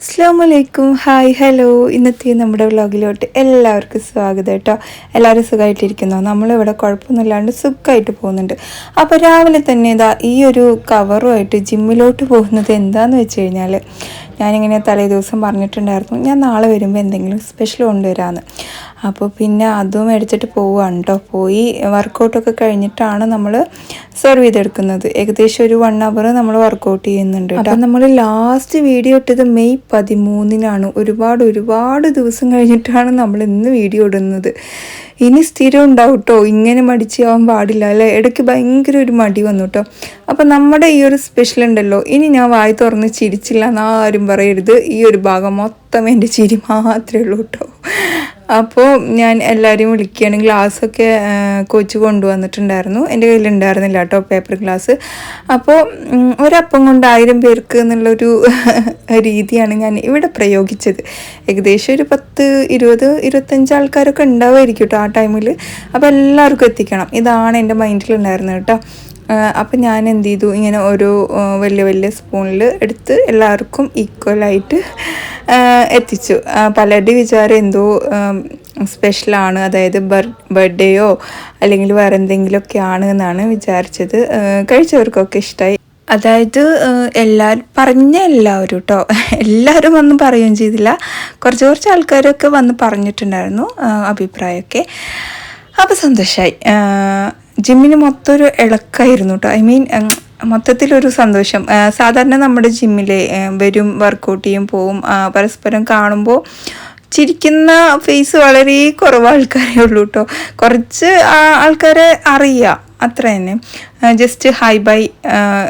അസ്ലാമലൈക്കും hi hello ഇന്നത്തെ നമ്മുടെ വ്ളോഗിലോട്ട് എല്ലാവർക്കും സ്വാഗതം കേട്ടോ. എല്ലാവരും സുഖമായിട്ടിരിക്കുന്നോ നമ്മളിവിടെ കുഴപ്പമൊന്നുമില്ലാണ്ട് സുഖമായിട്ട് പോകുന്നുണ്ട്. അപ്പോൾ രാവിലെ തന്നെ ഇതാ ഈ ഒരു കവറുമായിട്ട് ജിമ്മിലോട്ട് പോകുന്നത് എന്താണെന്ന് വെച്ച് കഴിഞ്ഞാൽ ഞാനിങ്ങനെ തലേ ദിവസം പറഞ്ഞിട്ടുണ്ടായിരുന്നു ഞാൻ നാളെ വരുമ്പോൾ എന്തെങ്കിലും സ്പെഷ്യൽ കൊണ്ടുവരാമെന്ന് അപ്പോൾ പിന്നെ അതും എടുത്തിട്ട് പോവുകയാണ് കേട്ടോ പോയി വർക്കൗട്ടൊക്കെ കഴിഞ്ഞിട്ടാണ് നമ്മൾ സെർവ് ചെയ്തെടുക്കുന്നത്. ഏകദേശം ഒരു വൺ അവർ നമ്മൾ വർക്കൗട്ട് ചെയ്യുന്നുണ്ട് അപ്പം നമ്മൾ ലാസ്റ്റ് വീഡിയോ ഇട്ടത് മെയ് പതിമൂന്നിനാണ്. ഒരുപാട് ഒരുപാട് ദിവസം കഴിഞ്ഞിട്ടാണ് നമ്മൾ ഇന്ന് വീഡിയോ ഇടുന്നത്. ഇനി സ്ഥിരം ഉണ്ടാവും കേട്ടോ ഇങ്ങനെ മടിച്ചാവാൻ പാടില്ല അല്ലേ? ഇടയ്ക്ക് ഭയങ്കര ഒരു മടി വന്നു കേട്ടോ അപ്പം നമ്മുടെ ഈ ഒരു സ്പെഷ്യൽ ഉണ്ടല്ലോ ഇനി ഞാൻ വായി തുറന്ന് ചിരിച്ചില്ല എന്ന് ആരും പറയരുത്. ഈ ഒരു ഭാഗം മൊത്തം എന്റെ ചിരി മാത്രമേ ഉള്ളൂ കേട്ടോ അപ്പോൾ ഞാൻ എല്ലാവരെയും വിളിക്കുകയാണ്. ഗ്ലാസ്സൊക്കെ കൊച്ചു കൊണ്ടുവന്നിട്ടുണ്ടായിരുന്നു. എന്റെ കയ്യിലുണ്ടായിരുന്നില്ല കേട്ടോ പേപ്പർ ഗ്ലാസ് അപ്പോൾ ഒരപ്പം കൊണ്ട് ആയിരം പേർക്ക് എന്നുള്ളൊരു രീതിയാണ് ഞാൻ ഇവിടെ പ്രയോഗിച്ചത്. ഏകദേശം ഒരു പത്ത് ഇരുപത് ഇരുപത്തഞ്ച് ആൾക്കാരൊക്കെ ഉണ്ടാവുമായിരിക്കും കേട്ടോ ടൈമിൽ അപ്പോൾ എല്ലാവർക്കും എത്തിക്കണം. ഇതാണ് എന്റെ മൈൻഡിലുണ്ടായിരുന്നത് കേട്ടോ. അപ്പം ഞാൻ എന്ത് ചെയ്തു ഇങ്ങനെ ഓരോ വലിയ വലിയ സ്പൂണിൽ എടുത്ത് എല്ലാവർക്കും ഈക്വലായിട്ട് എത്തിച്ചു. പലരുടെ വിചാരം എന്തോ സ്പെഷ്യലാണ് അതായത് ബർത്ത്ഡേയോ അല്ലെങ്കിൽ വേറെ എന്തെങ്കിലുമൊക്കെ ആണ് എന്നാണ് വിചാരിച്ചത്. കഴിച്ചവർക്കൊക്കെ ഇഷ്ടമായി അതായത് എല്ലാവരും പറഞ്ഞ എല്ലാവരും കേട്ടോ എല്ലാവരും വന്ന് പറയുകയും ചെയ്തില്ല. കുറച്ച് കുറച്ച് ആൾക്കാരൊക്കെ വന്ന് പറഞ്ഞിട്ടുണ്ടായിരുന്നു അഭിപ്രായമൊക്കെ. അപ്പോൾ സന്തോഷമായി ജിമ്മിന് മൊത്തം ഒരു ഇളക്കായിരുന്നു കേട്ടോ ഐ മീൻ മൊത്തത്തിലൊരു സന്തോഷം. സാധാരണ നമ്മുടെ ജിമ്മിൽ വരും വർക്കൗട്ട് ചെയ്യും പോവും പരസ്പരം കാണുമ്പോൾ ചിരിക്കുന്ന ഫേസ് വളരെ കുറവ് ആൾക്കാരേ ഉള്ളൂ കേട്ടോ കുറച്ച് ആൾക്കാരെ അറിയാം. അത്ര തന്നെ ജസ്റ്റ് ഹൈ ബൈ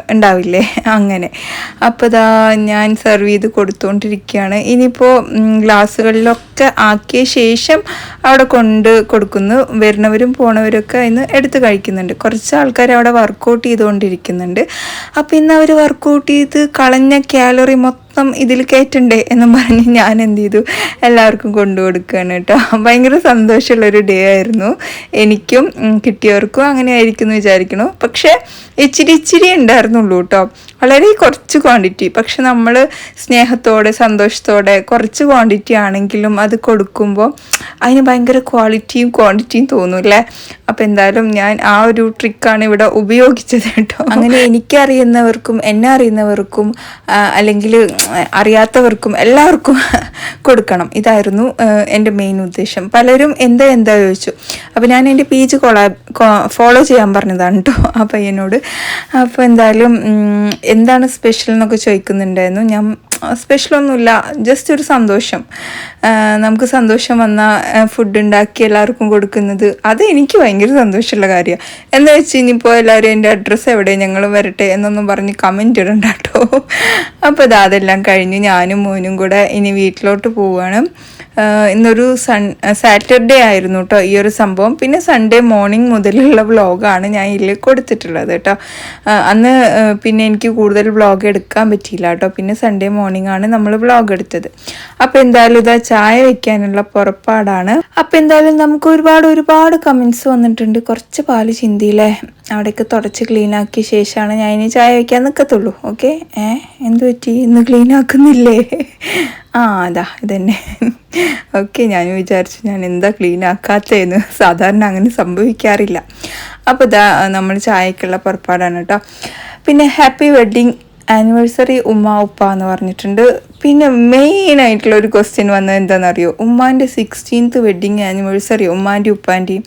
ഉണ്ടാവില്ലേ? അങ്ങനെ. അപ്പോൾ ഇതാ ഞാൻ സെർവ് ചെയ്ത് കൊടുത്തുകൊണ്ടിരിക്കുകയാണ് ഇനിയിപ്പോൾ ഗ്ലാസ്സുകളിലൊക്കെ ആക്കിയ ശേഷം അവിടെ കൊണ്ട് കൊടുക്കുന്നു. വരുന്നവരും പോണവരൊക്കെ ഇന്ന് എടുത്ത് കഴിക്കുന്നുണ്ട്. കുറച്ച് ആൾക്കാർ അവിടെ വർക്കൗട്ട് ചെയ്തുകൊണ്ടിരിക്കുന്നുണ്ട് അപ്പോൾ ഇന്ന് അവർ വർക്കൗട്ട് ചെയ്ത് കളഞ്ഞ കാലറി മൊത്തം ഇതിൽ കയറ്റണ്ടേ എന്ന് പറഞ്ഞ് ഞാൻ എന്ത് ചെയ്തു? എല്ലാവർക്കും കൊണ്ടു കൊടുക്കുകയാണ് കേട്ടോ. ഭയങ്കര സന്തോഷമുള്ളൊരു ഡേ ആയിരുന്നു. എനിക്കും കിട്ടിയവർക്കും അങ്ങനെ ആയിരിക്കും എന്ന് വിചാരിക്കണു പക്ഷേ ഇച്ചിരി ഇച്ചിരി ഉണ്ടായിരുന്നുള്ളൂ കേട്ടോ. വളരെ കുറച്ച് ക്വാണ്ടിറ്റി പക്ഷെ നമ്മൾ സ്നേഹത്തോടെ സന്തോഷത്തോടെ കുറച്ച് ക്വാണ്ടിറ്റി ആണെങ്കിലും അത് കൊടുക്കുമ്പോൾ അതിന് ഭയങ്കര ക്വാളിറ്റിയും ക്വാണ്ടിറ്റിയും തോന്നും അല്ലേ? അപ്പം എന്തായാലും ഞാൻ ആ ഒരു ട്രിക്കാണ് ഇവിടെ ഉപയോഗിച്ചത് കേട്ടോ. അങ്ങനെ എനിക്കറിയുന്നവർക്കും എന്നെ അറിയുന്നവർക്കും അല്ലെങ്കിൽ അറിയാത്തവർക്കും എല്ലാവർക്കും കൊടുക്കണം. ഇതായിരുന്നു എന്റെ മെയിൻ ഉദ്ദേശം. പലരും എന്താ എന്താ ചോദിച്ചു. അപ്പോൾ ഞാൻ എന്റെ പേജ് കൊളാ ഫോളോ ചെയ്യാൻ പറഞ്ഞതാണ് കേട്ടോ ആ പയ്യനോട് അപ്പോൾ എന്തായാലും എന്താണ് സ്പെഷ്യൽ എന്നൊക്കെ ചോദിക്കുന്നുണ്ടായിരുന്നു. ഞാൻ സ്പെഷ്യലൊന്നുമില്ല ജസ്റ്റ് ഒരു സന്തോഷം. നമുക്ക് സന്തോഷം വന്ന ഫുഡ് ഉണ്ടാക്കി എല്ലാവർക്കും കൊടുക്കുന്നത്. അത് എനിക്ക് ഭയങ്കര സന്തോഷമുള്ള കാര്യമാണ്. എന്താ വെച്ച് ഇനിയിപ്പോൾ എല്ലാവരും എന്റെ അഡ്രസ്സ് എവിടെ ഞങ്ങൾ വരട്ടെ എന്നൊന്നും പറഞ്ഞ് കമന്റ് ഇടണ്ട കേട്ടോ അപ്പോൾ ഇതാ അതെല്ലാം കഴിഞ്ഞ് ഞാനും മോനും കൂടെ ഇനി വീട്ടിലോട്ട് പോവുകയാണ്. ഇന്നൊരു സൺ സാറ്റർഡേ ആയിരുന്നു കേട്ടോ ഈ ഒരു സംഭവം. പിന്നെ സൺഡേ മോർണിംഗ് മുതലുള്ള വ്ളോഗാണ് ഞാൻ ഇതിൽ കൊടുത്തിട്ടുള്ളത് കേട്ടോ അന്ന് പിന്നെ എനിക്ക് കൂടുതൽ വ്ളോഗ് എടുക്കാൻ പറ്റിയില്ല കേട്ടോ പിന്നെ സൺഡേ മോർണിംഗ് ആണ് നമ്മൾ വ്ളോഗ് എടുത്തത്. അപ്പോൾ എന്തായാലും ഇതാ ചായ വെക്കാനുള്ള പുറപ്പാടാണ്. അപ്പോൾ എന്തായാലും നമുക്ക് ഒരുപാട് ഒരുപാട് കമൻസ് വന്നിട്ടുണ്ട്. കുറച്ച് പാൽ ചിന്തിയില്ലേ? അവിടേക്ക് തുടച്ച് ക്ലീൻ ആക്കിയ ശേഷമാണ് ഞാൻ ഇനി ചായ വയ്ക്കാൻ നിൽക്കത്തുള്ളൂ ഓക്കെ ഏ? എന്ത് പറ്റി? ഇന്ന് ക്ലീൻ ആക്കുന്നില്ലേ? ആ അതാ ഇതന്നെ. ഓക്കെ ഞാൻ വിചാരിച്ചു ഞാൻ എന്താ ക്ലീൻ സാധാരണ അങ്ങനെ സംഭവിക്കാറില്ല. അപ്പോൾ ഇതാ നമ്മൾ ചായക്കുള്ള പുറപ്പാടാണ് കേട്ടോ. പിന്നെ ഹാപ്പി വെഡ്ഡിങ് ആനിവേഴ്സറി ഉമ്മ ഉപ്പ എന്ന് പറഞ്ഞിട്ടുണ്ട്. പിന്നെ മെയിൻ ആയിട്ടുള്ള ഒരു ക്വസ്റ്റ്യൻ വന്നത് എന്താണെന്നറിയോ ഉമ്മാന്റെ സിക്സ്റ്റീൻത്ത് വെഡ്ഡിങ് ആനിവേഴ്സറി ഉമ്മാന്റെ ഉപ്പാന്റെയും.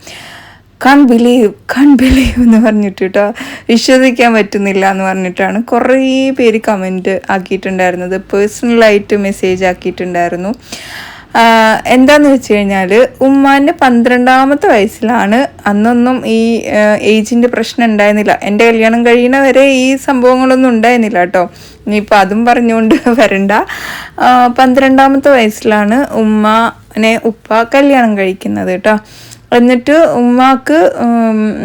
കൺ ബിലീവ് കൺ ബിലീവ് എന്ന് പറഞ്ഞിട്ട് കേട്ടോ വിശ്വസിക്കാൻ പറ്റുന്നില്ല എന്ന് പറഞ്ഞിട്ടാണ് കുറേ പേര് കമന്റ് ആക്കിയിട്ടുണ്ടായിരുന്നത്. പേഴ്സണലായിട്ട് മെസ്സേജ് ആക്കിയിട്ടുണ്ടായിരുന്നു. എന്താന്ന് വെച്ച് കഴിഞ്ഞാൽ ഉമ്മാന്റെ പന്ത്രണ്ടാമത്തെ വയസ്സിലാണ് അന്നൊന്നും ഈ ഏജിന്റെ പ്രശ്നം ഉണ്ടായിരുന്നില്ല. എന്റെ കല്യാണം കഴിയണ വരെ ഈ സംഭവങ്ങളൊന്നും ഉണ്ടായിരുന്നില്ല കേട്ടോ. ഇനിയിപ്പോൾ അതും പറഞ്ഞുകൊണ്ട് വരണ്ട. പന്ത്രണ്ടാമത്തെ വയസ്സിലാണ് ഉമ്മാനെ ഉപ്പ കല്യാണം കഴിക്കുന്നത് കേട്ടോ. എന്നിട്ട് ഉമ്മാക്ക്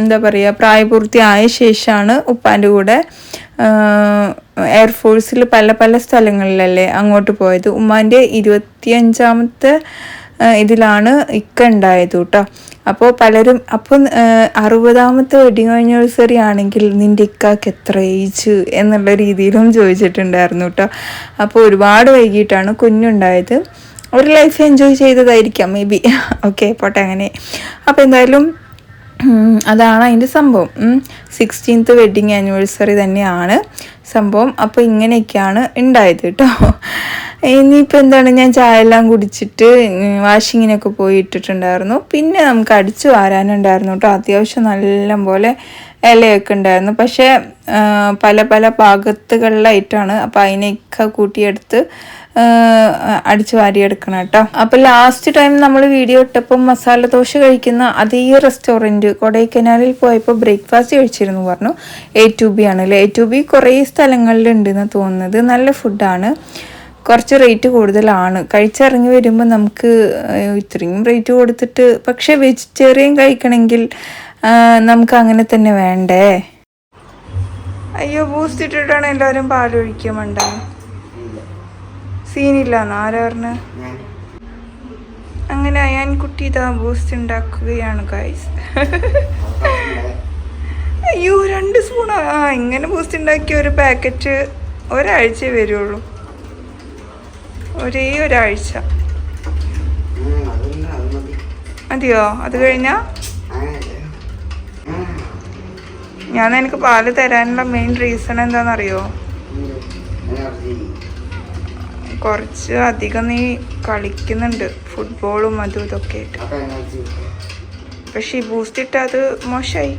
എന്താ പറയുക പ്രായപൂർത്തിയായ ശേഷമാണ് ഉപ്പാന്റെ കൂടെ എയർഫോഴ്സിൽ പല പല സ്ഥലങ്ങളിലല്ലേ അങ്ങോട്ട് പോയത്. ഉമ്മാന്റെ ഇരുപത്തിയഞ്ചാമത്തെ ഇതിലാണ് ഇക്ക ഉണ്ടായത് കേട്ടോ അപ്പോൾ പലരും അപ്പം അറുപതാമത്തെ വെഡിങ് ആനിവേഴ്സറി ആണെങ്കിൽ നിന്റെ ഇക്കാക്ക് എത്ര ഏജ് എന്നുള്ള രീതിയിലും ചോദിച്ചിട്ടുണ്ടായിരുന്നു കേട്ടോ അപ്പോൾ ഒരുപാട് വൈകിട്ടാണ് കുഞ്ഞുണ്ടായത്. ഒരു ലൈഫ് എൻജോയ് ചെയ്തതായിരിക്കാം മേ ബി ഓക്കെ പോട്ടെ അങ്ങനെ. അപ്പോൾ എന്തായാലും അതാണ് അതിന്റെ സംഭവം. സിക്സ്റ്റീൻത്ത് വെഡ്ഡിങ് ആനിവേഴ്സറി തന്നെയാണ് സംഭവം. അപ്പോൾ ഇങ്ങനെയൊക്കെയാണ് ഉണ്ടായത് കേട്ടോ. ഇനിയിപ്പോൾ എന്താണ് ഞാൻ ചായ എല്ലാം കുടിച്ചിട്ട് വാഷിങ്ങിനൊക്കെ പോയി ഇട്ടിട്ടുണ്ടായിരുന്നു. പിന്നെ നമുക്ക് അടിച്ചു വാരാനുണ്ടായിരുന്നു കേട്ടോ. അത്യാവശ്യം നല്ല പോലെ ഇലയൊക്കെ ഉണ്ടായിരുന്നു. പക്ഷേ പല പല ഭാഗത്തുകളിലായിട്ടാണ് അപ്പോൾ അതിനെയൊക്കെ കൂട്ടിയെടുത്ത് അടിച്ചു വാരിയെടുക്കണം കേട്ടോ. അപ്പോൾ ലാസ്റ്റ് ടൈം നമ്മൾ വീഡിയോ ഇട്ടപ്പോൾ മസാല ദോശ കഴിക്കുന്ന അതേ റെസ്റ്റോറന്റ് കൊടൈക്കനാലിൽ പോയപ്പോൾ ബ്രേക്ക്ഫാസ്റ്റ് കഴിച്ചിരുന്നു പറഞ്ഞു. എ ടു ബി ആണ് അല്ലേ? എ ടു ബി കുറേ സ്ഥലങ്ങളിലുണ്ട് എന്ന് തോന്നുന്നത്. നല്ല ഫുഡാണ് കുറച്ച് റേറ്റ് കൂടുതലാണ്. കഴിച്ചിറങ്ങി വരുമ്പോൾ നമുക്ക് ഇത്രയും റേറ്റ് കൊടുത്തിട്ട് പക്ഷേ വെജിറ്റേറിയൻ കഴിക്കണമെങ്കിൽ നമുക്ക് അങ്ങനെ തന്നെ വേണ്ടേ? അയ്യോ ബൂസ്റ്റ് ഇട്ടിട്ടാണ് എല്ലാവരും പാലൊഴിക്കുമുണ്ടാവും മണ്ട സീനില്ലാന്നോ ആരാ പറഞ്ഞ. അങ്ങനെ അയാൻ കുട്ടി ഇതാ ബൂസ്റ്റ് ഉണ്ടാക്കുകയാണ് ഗൈസ് അയ്യോ രണ്ട് സ്പൂൺ ആ. ഇങ്ങനെ ബൂസ്റ്റ് ഉണ്ടാക്കിയ ഒരു പാക്കറ്റ് ഒരാഴ്ച വരുള്ളൂ. ഒരേ ഒരാഴ്ച. മതിയോ? അത് കഴിഞ്ഞാ? ഞാൻ എനിക്ക് പാൽ തരാനുള്ള മെയിൻ റീസൺ എന്താണെന്നറിയോ കുറച്ച് അധികം നീ കളിക്കുന്നുണ്ട്. ഫുട്ബോളും അതും ഇതൊക്കെ ആയിട്ട്. പക്ഷെ ഈ ബൂസ്റ്റ് ഇട്ടാൽ അത് മോശമായി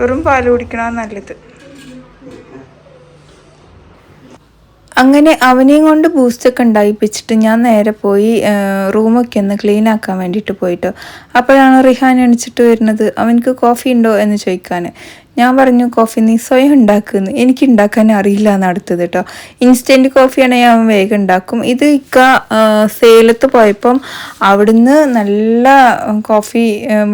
വെറും പാൽ കുടിക്കണ നല്ലത്. അങ്ങനെ അവനെയും കൊണ്ട് ബൂസ്റ്റൊക്കെ ഉണ്ടായിപ്പിച്ചിട്ട് ഞാൻ നേരെ പോയി റൂമൊക്കെ ഒന്ന് ക്ലീൻ ആക്കാൻ വേണ്ടിയിട്ട് പോയിട്ടോ. അപ്പോഴാണ് റിഹാൻ എണിച്ചിട്ട് വരുന്നത്? അവനക്ക് കോഫി ഉണ്ടോ എന്ന് ചോദിക്കാൻ ഞാൻ പറഞ്ഞു കോഫി നീ സ്വയം ഉണ്ടാക്കുന്നു. എനിക്ക് ഉണ്ടാക്കാൻ അറിയില്ല എന്ന് അടുത്തത് കേട്ടോ. ഇൻസ്റ്റന്റ് കോഫിയാണെങ്കിൽ അവൻ വേഗം ഉണ്ടാക്കും. ഇത് ഇക്ക സേലത്ത് പോയപ്പം അവിടുന്ന് നല്ല കോഫി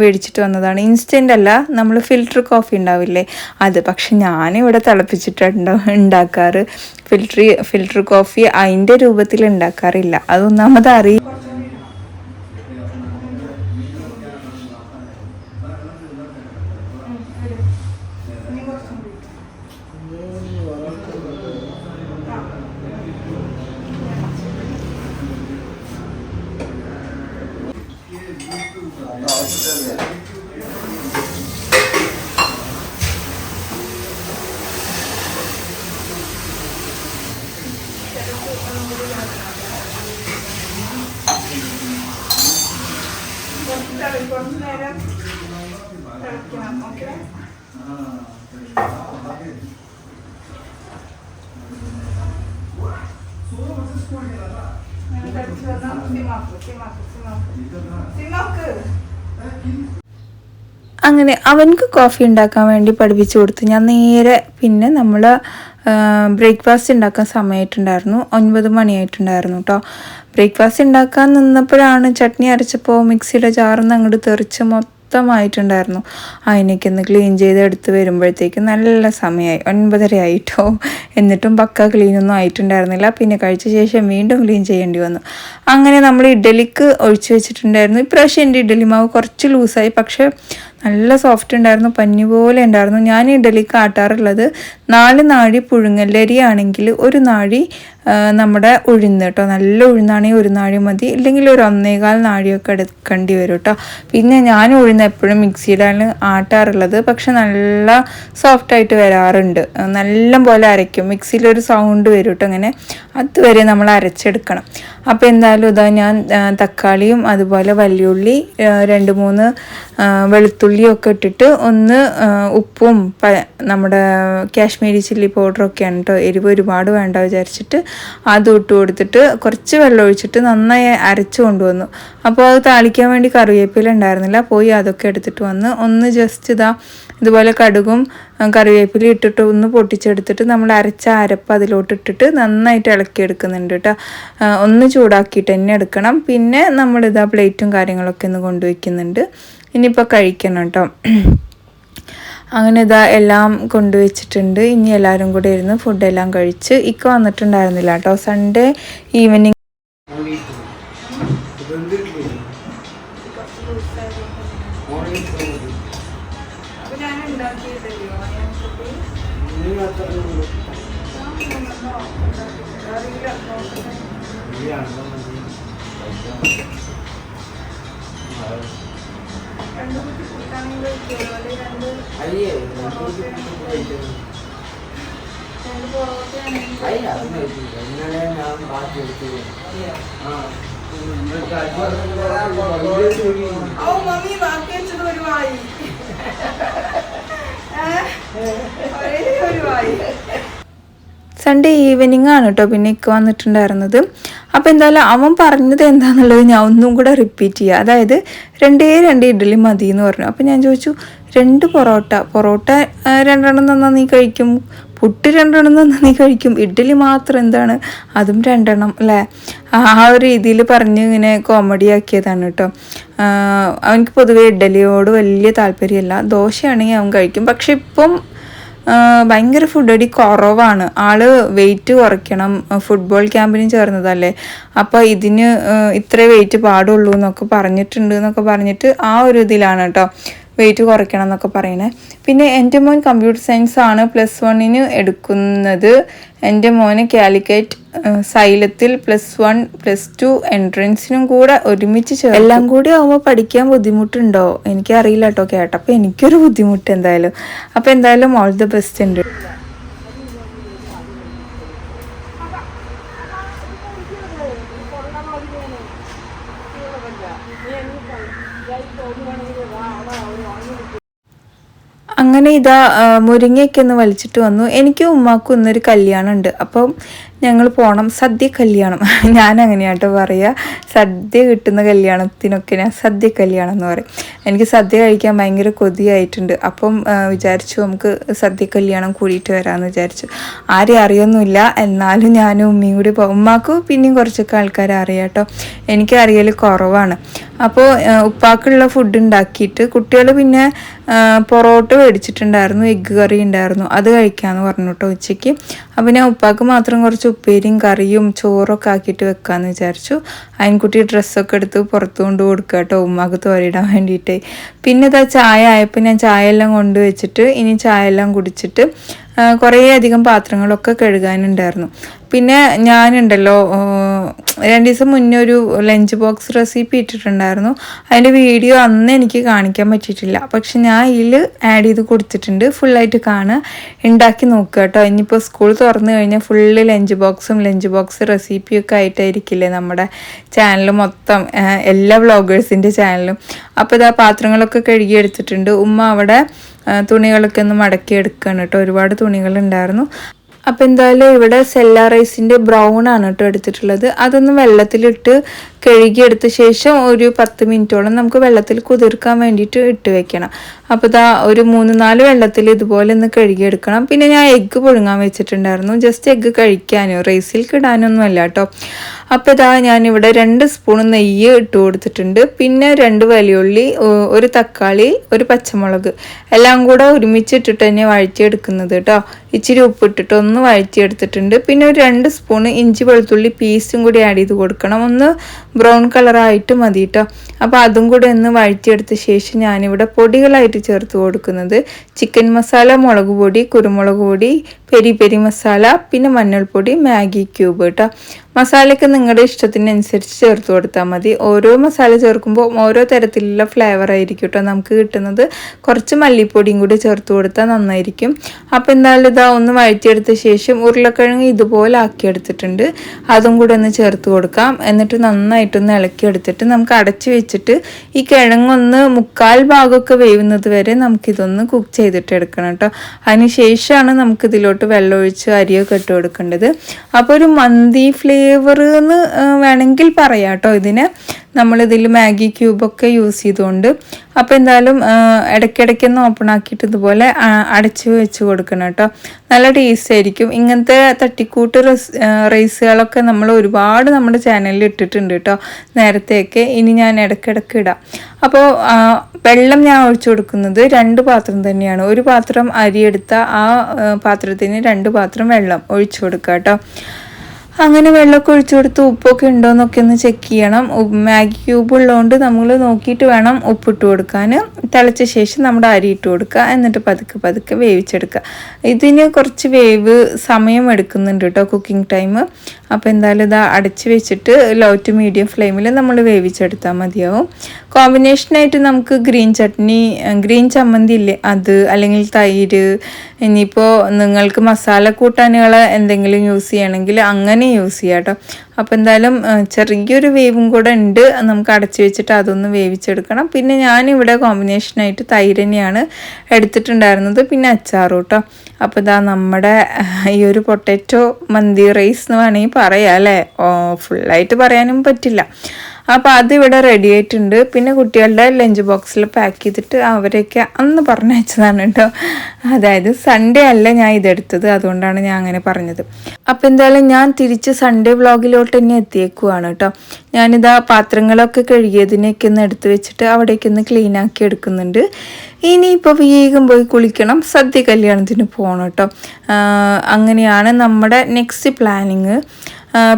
മേടിച്ചിട്ട് വന്നതാണ്. ഇൻസ്റ്റന്റ് അല്ല നമ്മൾ ഫിൽറ്റർ കോഫി ഉണ്ടാവില്ലേ? അത് പക്ഷെ ഞാനിവിടെ തിളപ്പിച്ചിട്ടുണ്ട് ഉണ്ടാക്കാറ്. ഫിൽറ്റർ ഫിൽറ്റർ കോഫി അതിന്റെ രൂപത്തിൽ ഉണ്ടാക്കാറില്ല. അതൊന്നാമത് അറിയില്ല അങ്ങനെ അവൻക്ക് കോഫി ഉണ്ടാക്കാൻ വേണ്ടി പഠിപ്പിച്ചു കൊടുത്തു. ഞാൻ നേരെ പിന്നെ നമ്മൾ ബ്രേക്ക്ഫാസ്റ്റ് ഉണ്ടാക്കാൻ സമയമായിട്ടുണ്ടായിരുന്നു. ഒൻപത് മണിയായിട്ടുണ്ടായിരുന്നു കേട്ടോ ബ്രേക്ക്ഫാസ്റ്റ് ഉണ്ടാക്കാൻ നിന്നപ്പോഴാണ് ചട്നി അരച്ചപ്പോൾ മിക്സിയുടെ ജാറിന്ന് അങ്ങോട്ട് തെറിച്ച് മൊത്തമായിട്ടുണ്ടായിരുന്നു. അതിനൊക്കെ ഒന്ന് ക്ലീൻ ചെയ്ത് എടുത്ത് വരുമ്പോഴത്തേക്ക് നല്ല സമയമായി. ഒൻപതര ആയിട്ടോ എന്നിട്ടും പക്ക ക്ലീനൊന്നും ആയിട്ടുണ്ടായിരുന്നില്ല. പിന്നെ കഴിച്ച ശേഷം വീണ്ടും ക്ലീൻ ചെയ്യേണ്ടി വന്നു. അങ്ങനെ നമ്മൾ ഇഡ്ഡലിക്ക് ഒഴിച്ചു വെച്ചിട്ടുണ്ടായിരുന്നു. ഇപ്രാവശ്യം എന്റെ ഇഡ്ഡലി മാവ് കുറച്ച് ലൂസായി പക്ഷേ നല്ല സോഫ്റ്റ് ഉണ്ടായിരുന്നു പഞ്ഞി പോലെ ഉണ്ടായിരുന്നു. ഞാൻ ഇഡലിക്ക് ആട്ടാറുള്ളത് നാല് നാഴി പുഴുങ്ങല്ലരി ആണെങ്കിൽ ഒരു നാഴി നമ്മുടെ ഉഴുന്ന് കേട്ടോ. നല്ല ഉഴുന്നാണെങ്കിൽ ഒരു നാഴി മതി. ഇല്ലെങ്കിൽ ഒരു ഒന്നേകാൽ നാഴിയൊക്കെ എടുക്കേണ്ടി വരും കേട്ടോ. പിന്നെ ഞാൻ ഉഴുന്ന് എപ്പോഴും മിക്സിയിലാണ് ആട്ടാറുള്ളത്. പക്ഷെ നല്ല സോഫ്റ്റായിട്ട് വരാറുണ്ട്. നല്ല പോലെ അരയ്ക്കും. മിക്സിയിലൊരു സൗണ്ട് വരും കേട്ടോ അങ്ങനെ. അതുവരെ നമ്മൾ അരച്ചെടുക്കണം. അപ്പോൾ എന്തായാലും ഇതാ ഞാൻ തക്കാളിയും അതുപോലെ വലിയുള്ളി രണ്ട് മൂന്ന് വെളുത്തുള്ളിയൊക്കെ ഇട്ടിട്ട് ഒന്ന് ഉപ്പും നമ്മുടെ കാശ്മീരി ചില്ലി പൗഡറൊക്കെയാണ് കേട്ടോ. എരിവ് ഒരുപാട് വേണ്ട വിചാരിച്ചിട്ട് അതും ഇട്ട് കൊടുത്തിട്ട് കുറച്ച് വെള്ളം ഒഴിച്ചിട്ട് നന്നായി അരച്ച് കൊണ്ടുവന്നു. അപ്പോൾ അത് താളിക്കാൻ വേണ്ടി കറിവേപ്പില ഉണ്ടായിരുന്നില്ല. പോയി അതൊക്കെ എടുത്തിട്ട് വന്ന് ഒന്ന് ജസ്റ്റ് ഇതാ ഇതുപോലെ കടുകും കറിവേപ്പില ഇട്ടിട്ട് ഒന്ന് പൊട്ടിച്ചെടുത്തിട്ട് നമ്മൾ അരച്ച അരപ്പ് അതിലോട്ട് ഇട്ടിട്ട് നന്നായിട്ട് ഇളക്കിയെടുക്കുന്നുണ്ട് കേട്ടോ. ആ, ഒന്ന് ചൂടാക്കിയിട്ട് തന്നെ എടുക്കണം. പിന്നെ നമ്മളിതാ പ്ലേറ്റും കാര്യങ്ങളൊക്കെ ഒന്ന് കൊണ്ടുവയ്ക്കുന്നുണ്ട് ഇനിയിപ്പോൾ കഴിക്കണം കേട്ടോ. അങ്ങനെ ഇതാ എല്ലാം കൊണ്ടുവച്ചിട്ടുണ്ട്. ഇനി എല്ലാവരും കൂടെ ഇരുന്ന് ഫുഡെല്ലാം കഴിച്ച് ഇക്ക വന്നിട്ടുണ്ടായിരുന്നില്ല കേട്ടോ. സൺഡേ ഈവനിങ് ഇന്നലെ ഞാൻ ബാക്കി എടുത്തു. ആ. നിങ്ങൾക്ക് അടിപൊളി സൺഡേ ഈവനിങ് ആണ് കേട്ടോ പിന്നെ ഇക്ക വന്നിട്ടുണ്ടായിരുന്നത്. അപ്പോൾ എന്തായാലും അവൻ പറഞ്ഞത് എന്താണെന്നുള്ളത് ഞാൻ ഒന്നും കൂടെ റിപ്പീറ്റ് ചെയ്യുക അതായത് രണ്ടേ രണ്ട് ഇഡ്ഡലി മതി എന്ന് പറഞ്ഞു. അപ്പോൾ ഞാൻ ചോദിച്ചു രണ്ട് പൊറോട്ട? പൊറോട്ട രണ്ടെണ്ണം തന്നാൽ നീ കഴിക്കും? പുട്ട് രണ്ടെണ്ണം തന്നാൽ നീ കഴിക്കും? ഇഡ്ഡലി മാത്രം എന്താണ്? അതും രണ്ടെണ്ണം അല്ലേ ആ ഒരു രീതിയിൽ പറഞ്ഞ് ഇങ്ങനെ കോമഡി ആക്കിയതാണ് കേട്ടോ അവനിക്ക് പൊതുവേ ഇഡ്ഡലിയോട് വലിയ താല്പര്യമല്ല. ദോശയാണെങ്കിൽ അവൻ കഴിക്കും. പക്ഷെ ഇപ്പം ഭയങ്കര ഫുഡ് അടി കുറവാണ്. ആൾ വെയിറ്റ് കുറയ്ക്കണം. ഫുട്ബോൾ ക്യാമ്പിന് ചേർന്നതല്ലേ. അപ്പോൾ ഇതിന് ഇത്ര വെയിറ്റ് പാടുള്ളൂ എന്നൊക്കെ പറഞ്ഞിട്ടുണ്ട് എന്നൊക്കെ പറഞ്ഞിട്ട് ആ ഒരു ഇതിലാണ് കേട്ടോ. വെയിറ്റ് കുറയ്ക്കണം എന്നൊക്കെ പറയണേ പിന്നെ എന്റെ മോൻ കമ്പ്യൂട്ടർ സയൻസ് ആണ് പ്ലസ് വണ്ണിന് എടുക്കുന്നത്. എന്റെ മോന് കാലിക്കറ്റ് സൈലത്തിൽ പ്ലസ് വൺ പ്ലസ് ടു എൻട്രൻസിനും കൂടെ ഒരുമിച്ച് ചേർ എല്ലാം കൂടി ആകുമ്പോൾ പഠിക്കാൻ ബുദ്ധിമുട്ടുണ്ടോ? എനിക്കറിയില്ല കേട്ടോ കേട്ടപ്പോൾ എനിക്കൊരു ബുദ്ധിമുട്ട് എന്തായാലും. അപ്പോൾ എന്തായാലും ഓൾ ദി ബെസ്റ്റ് ഉണ്ട് അങ്ങനെ ഇതാ മുരിങ്ങയൊക്കെ ഒന്ന് വലിച്ചിട്ട് വന്നു. എനിക്ക് ഉമ്മാക്കും ഇന്നൊരു കല്യാണം ഉണ്ട് അപ്പം ഞങ്ങൾ പോകണം സദ്യ കല്യാണം. ഞാൻ അങ്ങനെയാട്ടോ പറയുക സദ്യ കിട്ടുന്ന കല്യാണത്തിനൊക്കെ ഞാൻ സദ്യ കല്യാണം എന്ന് പറയും. എനിക്ക് സദ്യ കഴിക്കാൻ ഭയങ്കര കൊതിയായിട്ടുണ്ട്. അപ്പം വിചാരിച്ചു നമുക്ക് സദ്യ കല്യാണം കൂടിയിട്ട് വരാമെന്ന് വിചാരിച്ചു. ആരെയും അറിയൊന്നുമില്ല. എന്നാലും ഞാനും ഉമ്മയും കൂടി പോകും ഉമ്മാക്ക് പിന്നെയും കുറച്ചൊക്കെ ആൾക്കാരെ അറിയാട്ടോ. എനിക്ക് അറിയൽ കുറവാണ്. അപ്പോൾ ഉപ്പാക്കുള്ള ഫുഡ് ഉണ്ടാക്കിയിട്ട് കുട്ടികൾ പിന്നെ പൊറോട്ട മേടിച്ചിട്ടുണ്ടായിരുന്നു എഗ്ഗ് കറി ഉണ്ടായിരുന്നു. അത് കഴിക്കാമെന്ന് പറഞ്ഞു കേട്ടോ ഉച്ചയ്ക്ക്. അപ്പോൾ ഞാൻ ഉപ്പാക്ക് മാത്രം കുറച്ച് ഉപ്പേരിയും കറിയും ചോറൊക്കെ ആക്കിയിട്ട് വെക്കാമെന്ന് വിചാരിച്ചു. അയൻകുട്ടി ഡ്രസ്സൊക്കെ എടുത്ത് പുറത്ത് കൊണ്ട് കൊടുക്കുക കേട്ടോ ഉമ്മാക്ക് തോരയിടാൻ വേണ്ടിയിട്ട്. പിന്നെ ഇതാ ചായ ആയപ്പോൾ ഞാൻ ചായ എല്ലാം കൊണ്ട് വെച്ചിട്ട് ഇനി ചായ എല്ലാം കുടിച്ചിട്ട് ആ, കുറേ അധികം പാത്രങ്ങളൊക്കെ കഴുകാനുണ്ടായിരുന്നു. പിന്നെ ഞാനുണ്ടല്ലോ രണ്ടു ദിവസം മുന്നേ ഒരു ലഞ്ച് ബോക്സ് റെസിപ്പി ഇട്ടിട്ടുണ്ടായിരുന്നു. അതിന്റെ വീഡിയോ അന്ന് എനിക്ക് കാണിക്കാൻ പറ്റിയിട്ടില്ല. പക്ഷെ ഞാൻ ഇതിൽ ആഡ് ചെയ്ത് കൊടുത്തിട്ടുണ്ട്. ഫുള്ളായിട്ട് കാണുക. ഉണ്ടാക്കി നോക്കുക കേട്ടോ. ഇനിയിപ്പോൾ സ്കൂൾ തുറന്നു കഴിഞ്ഞാൽ ഫുള്ള് ലഞ്ച് ബോക്സും ലഞ്ച് ബോക്സ് റെസിപ്പിയൊക്കെ ആയിട്ടായിരിക്കില്ലേ നമ്മുടെ ചാനൽ മൊത്തം എല്ലാ വ്ളോഗേഴ്സിന്റെ ചാനലും. അപ്പോൾ ഇതാ പാത്രങ്ങളൊക്കെ കഴുകിയെടുത്തിട്ടുണ്ട് ഉമ്മ അവിടെ തുണികളൊക്കെ ഒന്ന് മടക്കി എടുക്കുകയാണ് കേട്ടോ. ഒരുപാട് തുണികളുണ്ടായിരുന്നു. അപ്പോൾ എന്തായാലും ഇവിടെ സെല്ല റൈസിന്റെ ബ്രൗൺ ആണ് കേട്ടോ എടുത്തിട്ടുള്ളത്. അതൊന്ന് വെള്ളത്തിലിട്ട് കഴുകിയെടുത്ത ശേഷം ഒരു പത്ത് മിനിറ്റോളം നമുക്ക് വെള്ളത്തിൽ കുതിർക്കാൻ വേണ്ടിയിട്ട് ഇട്ട് വെക്കണം. അപ്പോൾ ഇതാ ഒരു മൂന്ന് നാല് വെള്ളത്തിൽ ഇതുപോലെ ഒന്ന് കഴുകിയെടുക്കണം. പിന്നെ ഞാൻ എഗ്ഗ് പുഴുങ്ങാൻ വെച്ചിട്ടുണ്ടായിരുന്നു. ജസ്റ്റ് എഗ്ഗ് കഴിക്കാനോ റൈസിലേക്ക് ഇടാനൊന്നും അല്ല കേട്ടോ അപ്പോൾ ഇതാ ഞാനിവിടെ രണ്ട് സ്പൂൺ നെയ്യ് ഇട്ട് കൊടുത്തിട്ടുണ്ട്. പിന്നെ രണ്ട് വലിയുള്ളി ഒരു തക്കാളി ഒരു പച്ചമുളക്. എല്ലാം കൂടെ ഒരുമിച്ചിട്ടിട്ട് തന്നെ വഴറ്റിയെടുക്കുന്നത് കേട്ടോ ഇച്ചിരി ഉപ്പിട്ടിട്ട് ഒന്ന് വഴറ്റിയെടുത്തിട്ടുണ്ട്. പിന്നെ ഒരു രണ്ട് സ്പൂണ് ഇഞ്ചി വെളുത്തുള്ളി പീസും കൂടി ആഡ് ചെയ്ത് കൊടുക്കണം. ഒന്ന് ബ്രൗൺ കളറായിട്ട് മതി കേട്ടോ അപ്പോൾ അതും കൂടെ ഒന്ന് വഴറ്റിയെടുത്ത ശേഷം ഞാനിവിടെ പൊടികളായിട്ട് ചേർത്ത് കൊടുക്കുന്നത്. ചിക്കൻ മസാല മുളക് പൊടി കുരുമുളക് പൊടി പെരി പെരി മസാല പിന്നെ മഞ്ഞൾപ്പൊടി മാഗി ക്യൂബ് കേട്ടോ മസാലയ്ക്ക് നിങ്ങളുടെ ഇഷ്ടത്തിനനുസരിച്ച് ചേർത്ത് കൊടുത്താൽ മതി. ഓരോ മസാല ചേർക്കുമ്പോൾ ഓരോ തരത്തിലുള്ള ഫ്ലേവർ ആയിരിക്കും കേട്ടോ നമുക്ക് കിട്ടുന്നത്. കുറച്ച് മല്ലിപ്പൊടിയും കൂടി ചേർത്ത് കൊടുത്താൽ നന്നായിരിക്കും. അപ്പോൾ എന്തായാലും ഇതാ ഒന്ന് വഴറ്റിയെടുത്ത ശേഷം ഉരുളക്കിഴങ്ങ് ഇതുപോലെ ആക്കിയെടുത്തിട്ടുണ്ട്. അതും കൂടെ ഒന്ന് ചേർത്ത് കൊടുക്കാം. എന്നിട്ട് നന്നായിട്ടൊന്ന് ഇളക്കിയെടുത്തിട്ട് നമുക്ക് അടച്ച് വെച്ചിട്ട് ഈ കിഴങ്ങൊന്ന് മുക്കാൽ ഭാഗമൊക്കെ വേവുന്നത് വരെ നമുക്കിതൊന്ന് കുക്ക് ചെയ്തിട്ട് എടുക്കണം കേട്ടോ. അതിന് ശേഷമാണ് നമുക്ക് ഇതിലോട്ട് വെള്ളമൊഴിച്ച് അരിയൊക്കെ ഇട്ട് കൊടുക്കേണ്ടത്. അപ്പോൾ ഒരു മന്തി ഫ്ലേവർ എന്ന് വേണമെങ്കിൽ പറയാം കേട്ടോ ഇതിന്. നമ്മളിതിൽ മാഗി ക്യൂബൊക്കെ യൂസ് ചെയ്തുകൊണ്ട് അപ്പോൾ എന്തായാലും ഇടയ്ക്കിടയ്ക്കൊന്ന് ഓപ്പൺ ആക്കിയിട്ട് ഇതുപോലെ അടച്ച് വെച്ച് കൊടുക്കണം കേട്ടോ. നല്ല ടേസ്റ്റ് ആയിരിക്കും. ഇങ്ങനത്തെ തട്ടിക്കൂട്ട് റസ് റൈസുകളൊക്കെ നമ്മൾ ഒരുപാട് നമ്മുടെ ചാനലിൽ ഇട്ടിട്ടുണ്ട് കേട്ടോ. നേരത്തെയൊക്കെ. ഇനി ഞാൻ ഇടയ്ക്കിടയ്ക്ക് ഇടാം. അപ്പോൾ വെള്ളം ഞാൻ ഒഴിച്ചു കൊടുക്കുന്നത് രണ്ട് പാത്രം തന്നെയാണ്. ഒരു പാത്രം അരിയെടുത്ത ആ പാത്രത്തിന് രണ്ട് പാത്രം വെള്ളം ഒഴിച്ചു കൊടുക്കുക കേട്ടോ. അങ്ങനെ വെള്ളമൊക്കെ ഒഴിച്ചു കൊടുത്ത് ഉപ്പൊക്കെ ഉണ്ടോ എന്നൊക്കെ ഒന്ന് ചെക്ക് ചെയ്യണം. മാഗി ക്യൂബ് ഉള്ളതുകൊണ്ട് നമ്മൾ നോക്കിയിട്ട് വേണം ഉപ്പിട്ട് കൊടുക്കാൻ. തിളച്ച ശേഷം നമ്മുടെ അരി ഇട്ട് കൊടുക്കുക. എന്നിട്ട് പതുക്കെ പതുക്കെ വേവിച്ചെടുക്കുക. ഇതിന് കുറച്ച് വേവ് സമയം എടുക്കുന്നുണ്ട് കേട്ടോ കുക്കിംഗ് ടൈം അപ്പോൾ എന്തായാലും ഇത് അടച്ച് വെച്ചിട്ട് ലോ ടു മീഡിയം ഫ്ലെയിമിൽ നമ്മൾ വേവിച്ചെടുത്താൽ മതിയാവും. കോമ്പിനേഷനായിട്ട് നമുക്ക് ഗ്രീൻ ചട്നി ഗ്രീൻ ചമ്മന്തി ഇല്ലേ? അത് അല്ലെങ്കിൽ തൈര് ഇനിയിപ്പോൾ നിങ്ങൾക്ക് മസാല കൂട്ടാനുകൾ എന്തെങ്കിലും യൂസ് ചെയ്യണമെങ്കിൽ അങ്ങനെ യൂസ് ചെയ്യാം കേട്ടോ. അപ്പോൾ എന്തായാലും ചെറിയൊരു വേവും കൂടെ ഉണ്ട്. നമുക്ക് അടച്ചു വെച്ചിട്ട് അതൊന്ന് വേവിച്ചെടുക്കണം. പിന്നെ ഞാനിവിടെ കോമ്പിനേഷനായിട്ട് തൈര് എടുത്തിട്ടുണ്ടായിരുന്നത്. പിന്നെ അച്ചാറും കേട്ടോ. അപ്പോൾ ഇതാ നമ്മുടെ ഈ ഒരു പൊട്ടാറ്റോ മന്തി റൈസ് എന്ന് വേണമെങ്കിൽ പറയാം അല്ലേ? ഫുള്ളായിട്ട് പറയാനും പറ്റില്ല. അപ്പോൾ അതിവിടെ റെഡി ആയിട്ടുണ്ട്. പിന്നെ കുട്ടികളുടെ ലഞ്ച് ബോക്സിൽ പാക്ക് ചെയ്തിട്ട് അവരെയൊക്കെ അന്ന് പറഞ്ഞയച്ചതാണ് കേട്ടോ. അതായത് സൺഡേ അല്ല ഞാൻ ഇതെടുത്തത്. അതുകൊണ്ടാണ് ഞാൻ അങ്ങനെ പറഞ്ഞത്. അപ്പോൾ എന്തായാലും ഞാൻ തിരിച്ച് സൺഡേ വ്ളോഗിലോട്ട് തന്നെ എത്തിയേക്കുവാണ് കേട്ടോ ഞാനിതാ പാത്രങ്ങളൊക്കെ കഴുകിയതിനൊക്കെ ഒന്ന് എടുത്ത് വെച്ചിട്ട് അവിടേക്ക് ഒന്ന് ക്ലീൻ ആക്കി എടുക്കുന്നുണ്ട്. ഇനിയിപ്പോൾ വേഗം പോയി കുളിക്കണം. സദ്യ കല്യാണത്തിന് പോകണം കേട്ടോ അങ്ങനെയാണ് നമ്മുടെ നെക്സ്റ്റ് പ്ലാനിങ്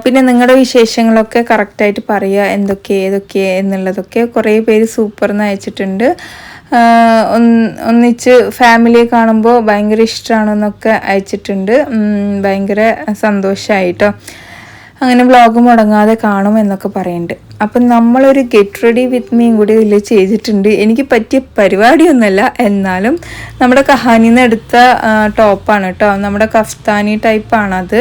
പിന്നെ നിങ്ങളുടെ വിശേഷങ്ങളൊക്കെ കറക്റ്റായിട്ട് പറയുക എന്തൊക്കെ ഏതൊക്കെ എന്നുള്ളതൊക്കെ കുറേ പേര് സൂപ്പർ എന്ന് അയച്ചിട്ടുണ്ട്. ഒന്നിച്ച് ഫാമിലിയെ കാണുമ്പോൾ ഭയങ്കര ഇഷ്ടമാണെന്നൊക്കെ അയച്ചിട്ടുണ്ട്. ഭയങ്കര സന്തോഷമായിട്ടോ അങ്ങനെ വ്ളോഗ് മുടങ്ങാതെ കാണും എന്നൊക്കെ പറയുന്നുണ്ട് അപ്പം നമ്മളൊരു ഗെറ്റ് റെഡി വിത്ത് മീയും കൂടി ഇതിൽ ചെയ്തിട്ടുണ്ട്. എനിക്ക് പറ്റിയ പരിപാടിയൊന്നുമല്ല. എന്നാലും നമ്മുടെ കഹാനിന്ന് എടുത്ത ആ, ടോപ്പാണ് കേട്ടോ നമ്മുടെ കഫ്താനി ടൈപ്പാണത്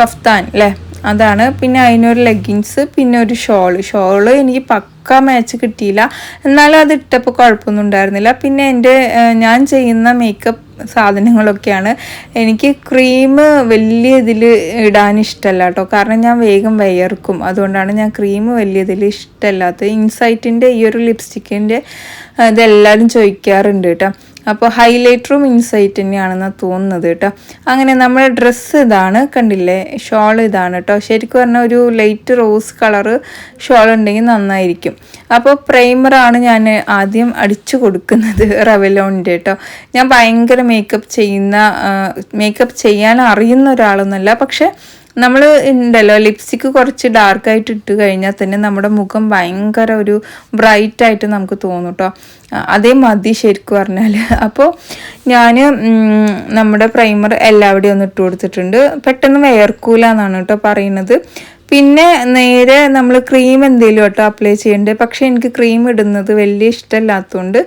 കഫ്താൻ അല്ലേ അതാണ്. പിന്നെ അതിനൊരു ലെഗിങ്സ് പിന്നെ ഒരു ഷോൾ ഷോൾ എനിക്ക് പക്ക മാച്ച് കിട്ടിയില്ല. എന്നാലും അത് ഇട്ടപ്പോൾ കുഴപ്പമൊന്നും ഉണ്ടായിരുന്നില്ല. പിന്നെ എന്റെ ഞാൻ ചെയ്യുന്ന മേക്കപ്പ് സാധനങ്ങളൊക്കെയാണ്. എനിക്ക് ക്രീം വലിയ ഇതിൽ ഇടാൻ ഇഷ്ടമല്ല കേട്ടോ. കാരണം ഞാൻ വേഗം വയർക്കും. അതുകൊണ്ടാണ് ഞാൻ ക്രീം വലിയ ഇതിൽ ഇഷ്ടമല്ലാത്തത്. ഇൻസൈറ്റിന്റെ ഈ ഒരു ലിപ്സ്റ്റിക്കിന്റെ ഇതെല്ലാവരും ചോദിക്കാറുണ്ട് കേട്ടോ. അപ്പോൾ ഹൈലൈറ്ററും ഇൻസൈറ്റ് തന്നെയാണെന്നാണ് തോന്നുന്നത് കേട്ടോ. അങ്ങനെ നമ്മുടെ ഡ്രസ്സ് ഇതാണ് കണ്ടില്ലേ? ഷോൾ ഇതാണ് കേട്ടോ. ശരിക്കും പറഞ്ഞാൽ ഒരു ലൈറ്റ് റോസ് കളറ് ഷോൾ ഉണ്ടെങ്കിൽ നന്നായിരിക്കും. അപ്പോൾ പ്രൈമറാണ് ഞാൻ ആദ്യം അടിച്ചു കൊടുക്കുന്നത് റവലോണിന്റെ കേട്ടോ. ഞാൻ ഭയങ്കര മേക്കപ്പ് ചെയ്യുന്ന മേക്കപ്പ് ചെയ്യാൻ അറിയുന്ന ഒരാളൊന്നുമല്ല. പക്ഷെ നമ്മൾ ഉണ്ടല്ലോ ലിപ്സ്റ്റിക്ക് കുറച്ച് ഡാർക്കായിട്ട് ഇട്ട് കഴിഞ്ഞാൽ തന്നെ നമ്മുടെ മുഖം ഭയങ്കര ഒരു ബ്രൈറ്റ് ആയിട്ട് നമുക്ക് തോന്നും കേട്ടോ അതേ മതി ശരിക്കും പറഞ്ഞാൽ അപ്പോൾ ഞാൻ നമ്മുടെ പ്രൈമർ എല്ലാവിടെയും ഒന്ന് ഇട്ട് കൊടുത്തിട്ടുണ്ട്. പെട്ടെന്ന് വേർക്കൂല എന്നാണ് കേട്ടോ പറയുന്നത്. പിന്നെ നേരെ നമ്മൾ ക്രീം എന്തെങ്കിലും കേട്ടോ അപ്ലൈ ചെയ്യേണ്ടത് പക്ഷേ എനിക്ക് ക്രീം ഇടുന്നത് വലിയ ഇഷ്ടമല്ലാത്തതുകൊണ്ട്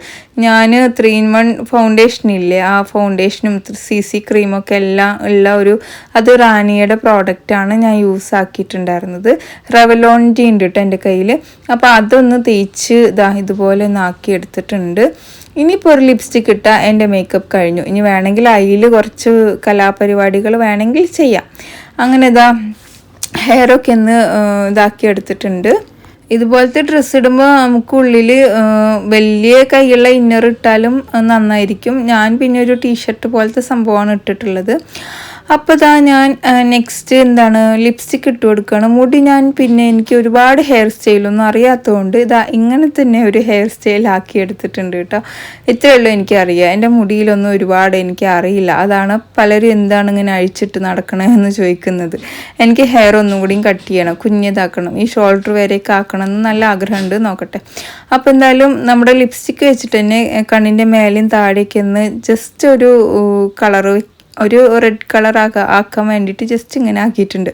ഞാൻ ത്രീ ഇൻ വൺ ഫൗണ്ടേഷൻ ഇല്ലേ ആ ഫൗണ്ടേഷനും സി സി ക്രീമൊക്കെ എല്ലാം ഉള്ള ഒരു അത് റാനിയുടെ പ്രോഡക്റ്റാണ് ഞാൻ യൂസ് ആക്കിയിട്ടുണ്ടായിരുന്നത്. റെവലോണിന്റെ ഉണ്ട് കേട്ടോ എന്റെ കയ്യിൽ അപ്പോൾ അതൊന്ന് തേച്ച് ഇതാ ഇതുപോലെ ഒന്ന് ആക്കി എടുത്തിട്ടുണ്ട്. ഇനിയിപ്പോൾ ഒരു ലിപ്സ്റ്റിക് ഇട്ടാൽ എന്റെ മേക്കപ്പ് കഴിഞ്ഞു. ഇനി വേണമെങ്കിൽ അതിൽ കുറച്ച് കലാപരിപാടികൾ വേണമെങ്കിൽ ചെയ്യാം. അങ്ങനെ ഇതാ ഹെയറൊക്കെ ഒന്ന് ഇതാക്കി എടുത്തിട്ടുണ്ട്. ഇതുപോലത്തെ ഡ്രസ്സ് ഇടുമ്പോൾ നമുക്ക് ഉള്ളിൽ വലിയ കൈയുള്ള ഇന്നർ ഇട്ടാലും നന്നായിരിക്കും. ഞാൻ പിന്നെ ഒരു ടീഷർട്ട് പോലത്തെ സംഭവമാണ് ഇട്ടിട്ടുള്ളത്. അപ്പോൾ ഇതാ ഞാൻ നെക്സ്റ്റ് എന്താണ് ലിപ്സ്റ്റിക് ഇട്ട് കൊടുക്കണം. മുടി ഞാൻ പിന്നെ എനിക്ക് ഒരുപാട് ഹെയർ സ്റ്റൈലൊന്നും അറിയാത്തതുകൊണ്ട് ഇതാ ഇങ്ങനെ തന്നെ ഒരു ഹെയർ സ്റ്റൈൽ ആക്കി എടുത്തിട്ടുണ്ട് കേട്ടോ. ഇത്രയേ ഉള്ളൂ എനിക്കറിയാം. എന്റെ മുടിയിലൊന്നും ഒരുപാട് എനിക്ക് അറിയില്ല. അതാണ് പലരും എന്താണ് ഇങ്ങനെ അഴിച്ചിട്ട് നടക്കണമെന്ന് ചോദിക്കുന്നത്. എനിക്ക് ഹെയർ ഒന്നും കൂടിയും കട്ട് ചെയ്യണം കുഞ്ഞതാക്കണം ഈ ഷോൾഡർ വരെയൊക്കെ ആക്കണം എന്ന് നല്ല ആഗ്രഹമുണ്ട് നോക്കട്ടെ. അപ്പോൾ എന്തായാലും നമ്മുടെ ലിപ്സ്റ്റിക്ക് വെച്ചിട്ട് തന്നെ കണ്ണിന്റെ മേലെയും താഴേക്ക് ഒന്ന് ജസ്റ്റ് ഒരു കളറ് ഒരു റെഡ് കളർ ആക്കാ ആക്കാൻ വേണ്ടിയിട്ട് ജസ്റ്റ് ഇങ്ങനെ ആക്കിയിട്ടുണ്ട്.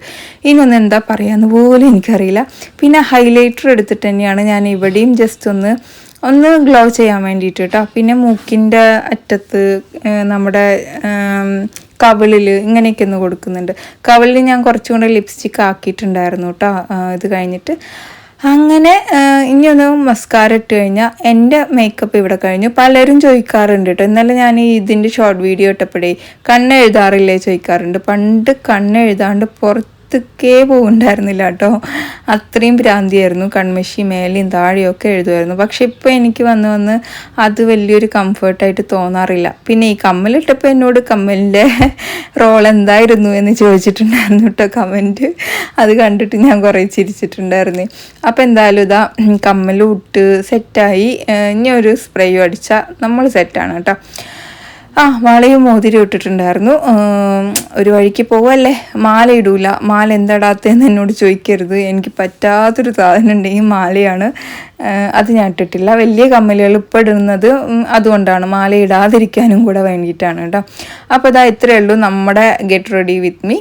ഇനി ഒന്ന് എന്താ പറയാന്ന് പോലും എനിക്കറിയില്ല. പിന്നെ ഹൈലൈറ്റർ എടുത്തിട്ട് തന്നെയാണ് ഞാൻ ഇവിടെയും ജസ്റ്റ് ഒന്ന് ഒന്ന് ഗ്ലോ ചെയ്യാൻ വേണ്ടിയിട്ട് കേട്ടോ പിന്നെ മൂക്കിന്റെ അറ്റത്ത് നമ്മുടെ കവിളിൽ ഇങ്ങനെയൊക്കെ ഒന്ന് കൊടുക്കുന്നുണ്ട്. കവിളിൽ ഞാൻ കുറച്ചും കൂടെ ലിപ്സ്റ്റിക്ക് ആക്കിയിട്ടുണ്ടായിരുന്നു കേട്ടോ ഇത് കഴിഞ്ഞിട്ട്. അങ്ങനെ ഇനിയൊന്ന് മസ്കാര ഇട്ട് കഴിഞ്ഞാൽ എന്റെ മേക്കപ്പ് ഇവിടെ കഴിഞ്ഞു. പലരും ചോദിക്കാറുണ്ട് കേട്ടോ ഇന്നലെ ഞാൻ ഇതിന്റെ ഷോർട്ട് വീഡിയോ ഇട്ടപ്പോഴേ കണ്ണെഴുതാറില്ലേ ചോദിക്കാറുണ്ട്. പണ്ട് കണ്ണെഴുതാണ്ട് പുറത്തേക്കേ പോകുന്നുണ്ടായിരുന്നില്ല കേട്ടോ. അത്രയും ഭ്രാന്തിയായിരുന്നു. കൺമഷി മേലെയും താഴെയൊക്കെ എഴുതുമായിരുന്നു. പക്ഷെ ഇപ്പോൾ എനിക്ക് വന്ന് വന്ന് അത് വലിയൊരു കംഫർട്ടായിട്ട് തോന്നാറില്ല. പിന്നെ ഈ കമ്മലിട്ടപ്പോൾ എന്നോട് കമ്മലിന്റെ റോൾ എന്തായിരുന്നു എന്ന് ചോദിച്ചിട്ടുണ്ടായിരുന്നു കേട്ടോ കമന്റ്. അത് കണ്ടിട്ട് ഞാൻ കുറേ ചിരിച്ചിട്ടുണ്ടായിരുന്നു. അപ്പോൾ എന്തായാലും ഇതാ കമ്മലും ഇട്ട് സെറ്റായി ഇനി ഒരു സ്പ്രേയും അടിച്ചാൽ നമ്മൾ സെറ്റാണ് കേട്ടോ. ആ വളയും മോതിരം ഇട്ടിട്ടുണ്ടായിരുന്നു. ഒരു വഴിക്ക് പോവല്ലേ? മാല ഇടൂല മാല എന്താടാത്തതെന്ന് എന്നോട് ചോദിക്കരുത്. എനിക്ക് പറ്റാത്തൊരു സാധനം ഉണ്ടെങ്കിൽ മാലയാണ്. അത് ഞാൻ ഇട്ടിട്ടില്ല. വലിയ കമ്മലുകൾ ഇപ്പോൾ ഇടുന്നത് അതുകൊണ്ടാണ്. മാല ഇടാതിരിക്കാനും കൂടെ വേണ്ടിയിട്ടാണ് കേട്ടോ. അപ്പോൾ ഇതാ ഇത്രയേ ഉള്ളൂ നമ്മുടെ ഗെറ്റ് റെഡി വിത്ത് മീ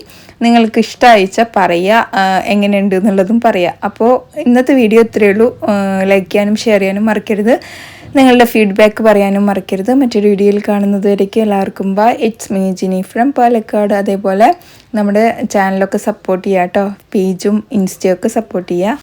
നിങ്ങൾക്ക് ഇഷ്ടമായിച്ചാൽ പറയുക എങ്ങനെയുണ്ട് എന്നുള്ളതും പറയുക. അപ്പോൾ ഇന്നത്തെ വീഡിയോ ഇത്രയേ ഉള്ളൂ. ലൈക്ക് ചെയ്യാനും ഷെയർ ചെയ്യാനും മറക്കരുത്. നിങ്ങളുടെ ഫീഡ്ബാക്ക് പറയാനും മറക്കരുത്. മറ്റൊരു വീഡിയോയിൽ കാണുന്നത് എല്ലാവർക്കും bye it's me Jini from Palakkad. അതേപോലെ നമ്മുടെ ചാനലൊക്കെ സപ്പോർട്ട് ചെയ്യുക കേട്ടോ പേജും ഇൻസ്റ്റയൊക്കെ സപ്പോർട്ട് ചെയ്യുക